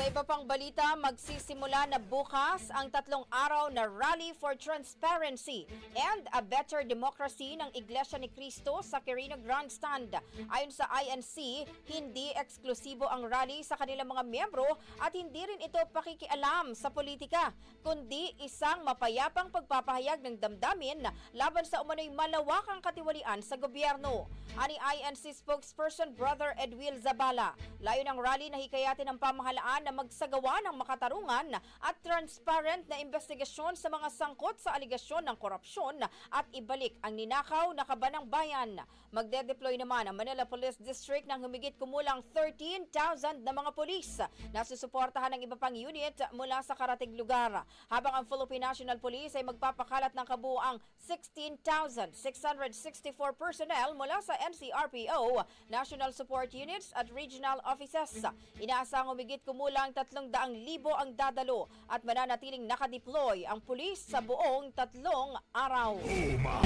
Sa iba pang balita, magsisimula na bukas ang tatlong araw na Rally for Transparency and a Better Democracy ng Iglesia ni Cristo sa Quirino Grandstand. Ayon sa INC, hindi eksklusibo ang rally sa kanilang mga miyembro at hindi rin ito pakikialam sa politika, kundi isang mapayapang pagpapahayag ng damdamin laban sa umano'y malawakang katiwalian sa gobyerno. Ani INC spokesperson Brother Edwil Zabala, layo ng rally na hikayatin ng pamahalaan na magsagawa ng makatarungan at transparent na investigasyon sa mga sangkot sa aligasyon ng korupsyon at ibalik ang ninakaw na kabanang bayan. Magde-deploy naman ang Manila Police District ng humigit kumulang 13,000 na mga polis na susuportahan ng iba pang unit mula sa karating lugar. Habang ang Philippine National Police ay magpapakalat ng kabuang 16,664 personnel mula sa NCRPO, National Support Units at Regional Offices. Inaasang humigit kumulang 300,000 ang dadalo at mananatiling nakadeploy ang pulis sa buong tatlong araw. Uma.